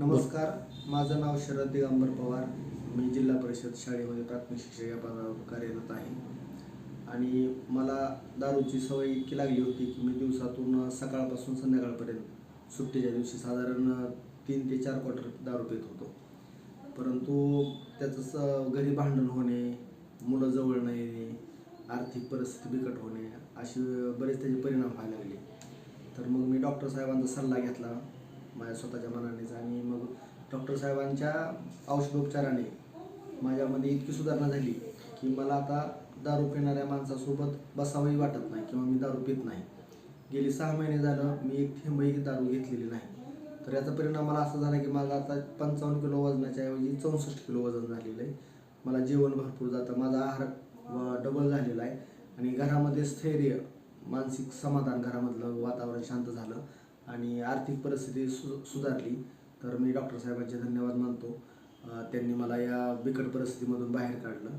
नमस्कार माझं नाव शरद दिगंबर पवार. मी जिल्हा परिषद शाळेमध्ये प्राथमिक शिक्षक या पदावर कार्यरत आहे. आणि मला दारूची सवय इतकी लागली होती की मी दिवसातून सकाळपासून संध्याकाळपर्यंत सुट्टीच्या दिवशी साधारण तीन ते चार क्वार्टर दारू पित होतो. परंतु त्याचं घरी भांडण होणे मुलं जवळ न येणे आर्थिक परिस्थिती बिकट होणे असे बरेच त्याचे परिणाम व्हायला लागले. तर मग मी डॉक्टर साहेबांचा सल्ला घेतला. माझ्या स्वतःच्या मनानेच. आणि मग डॉक्टर साहेबांच्या औषधोपचाराने माझ्यामध्ये इतकी सुधारणा झाली की मला आता दारू पिणाऱ्या माणसासोबत बसावंही वाटत नाही किंवा मी दारू पित नाही. गेली सहा महिने झालं मी एक थेंबही दारू घेतलेली नाही. तर याचा परिणाम मला असा झाला की माझा आता पंचावन्न किलो वजनाच्या ऐवजी चौसष्ट किलो वजन झालेलं आहे. मला जेवण भरपूर जातं माझा आहार डबल झालेला आहे. आणि घरामध्ये स्थैर्य मानसिक समाधान घरामधलं वातावरण शांत झालं. आणि आर्थिक परिस्थिती सु सुधारली तर मी डॉक्टर साहेबांचे धन्यवाद मानतो. त्यांनी मला या बिकट परिस्थितीमधून बाहेर काढलं.